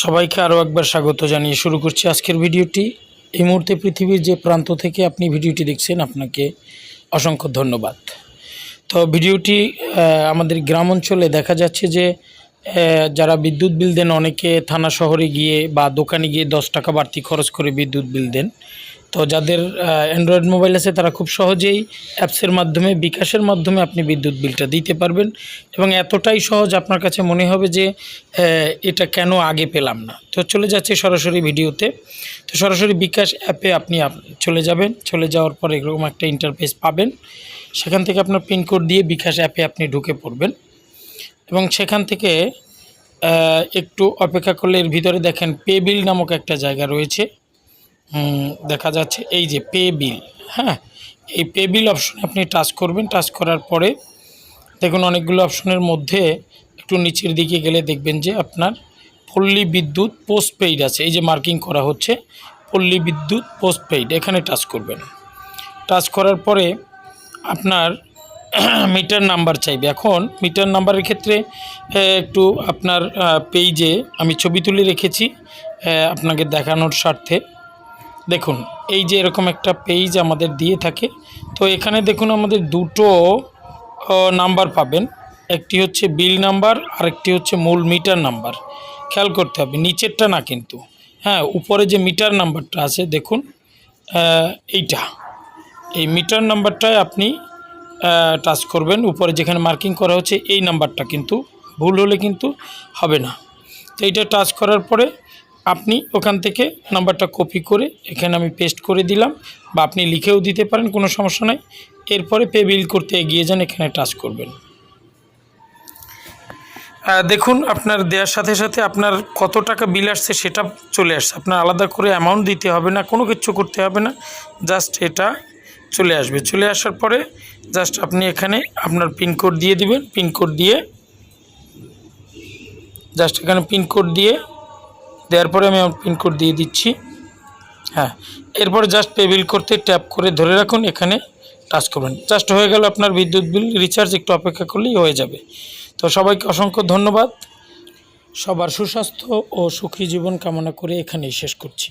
সবাইকে আরও একবার স্বাগত জানিয়ে শুরু করছি আজকের ভিডিওটি। এই মুহূর্তে পৃথিবীর যে প্রান্ত থেকে আপনি ভিডিওটি দেখছেন, আপনাকে অসংখ্য ধন্যবাদ। তো ভিডিওটি আমাদের গ্রাম অঞ্চলে দেখা যাচ্ছে যে যারা বিদ্যুৎ বিল দেন, অনেকে থানা শহরে গিয়ে বা দোকানে গিয়ে দশ টাকা বাড়তি খরচ করে বিদ্যুৎ বিল দেন। তো যাদের অ্যান্ড্রয়েড মোবাইল আছে, তারা খুব সহজেই অ্যাপসের মাধ্যমে, বিকাশের মাধ্যমে আপনি বিদ্যুৎ বিলটা দিতে পারবেন। এবং এতটাই সহজ আপনার কাছে মনে হবে যে এটা কেন আগে পেলাম না। তো চলে যাচ্ছে সরাসরি ভিডিওতে। তো সরাসরি বিকাশ অ্যাপে আপনি আপ- চলে যাবেন। চলে যাওয়ার পর এরকম একটা ইন্টারফেস পাবেন। সেখান থেকে আপনার পিনকোড দিয়ে বিকাশ অ্যাপে আপনি ঢুকে পড়বেন। এবং সেখান থেকে একটু অপেক্ষা করলে এর ভিতরে দেখেন পে বিল নামক একটা জায়গা রয়েছে। দেখা যাচ্ছে এই যে পে বিল হ্যাঁ? এই পে বিল অপশনে আপনি টাচ করবেন টাচ করার পরে দেখুন অনেকগুলো অপশনের মধ্যে একটু নিচের দিকে গেলে দেখবেন যে আপনার পল্লী বিদ্যুৎ পোস্টপেইড আছে। এই যে মার্কিং করা হচ্ছে, পল্লী বিদ্যুৎ পোস্টপেইড এখানে টাচ করবেন। টাচ করার পরে আপনার মিটার নাম্বার চাইবে। এখন মিটার নাম্বারের ক্ষেত্রে একটু আপনার পেজে আমি ছবি তুলে রেখেছি আপনাকে দেখানোর স্বার্থে। দেখুন, এই যে এরকম একটা পেজ আমাদের দিয়ে থাকে, তো এখানে দেখুন আমাদের দুটো নাম্বার পাবেন। একটি হচ্ছে বিল নাম্বার আর একটি হচ্ছে মূল মিটার নাম্বার খেয়াল করতে হবে, নিচেরটা না কিন্তু। হ্যাঁ উপরে যে মিটার নাম্বারটা আছে, দেখুন এইটা। এই মিটার নাম্বারটায় আপনি টাচ করবেন। উপরে যেখানে মার্কিং করা হচ্ছে, এই নাম্বারটা কিন্তু ভুল হলে কিন্তু হবে না। তো এইটা টাচ করার পরে আপনি ওখান থেকে নাম্বারটা কপি করে এখানে আমি পেস্ট করে দিলাম বা আপনি লিখেও দিতে পারেন, কোনো সমস্যা নাই। এরপরে পে বিল করতে এগিয়ে যান, এখানে টাচ করবেন। দেখুন, আপনার দেওয়ার সাথে সাথে আপনার কত টাকা বিল আসছে সেটা চলে আসছে। আপনার আলাদা করে অ্যামাউন্ট দিতে হবে না, কোনো কিছু করতে হবে না জাস্ট এটা চলে আসবে। চলে আসার পরে জাস্ট আপনি এখানে আপনার পিনকোড দিয়ে দিবেন। পিনকোড দিয়ে জাস্ট এখানে পিনকোড দিয়ে দেওয়ার পরে আমি আমার পিনকোড দিয়ে দিচ্ছি। হ্যাঁ এরপর জাস্ট পে বিল করতে ট্যাপ করে ধরে রাখুন, এখানে টাচ করবেন। জাস্ট হয়ে গেল আপনার বিদ্যুৎ বিল রিচার্জ একটু অপেক্ষা করলেই হয়ে যাবে। তো সবাইকে অসংখ্য ধন্যবাদ। সবার সুস্বাস্থ্য ও সুখী জীবন কামনা করে এখানেই শেষ করছি।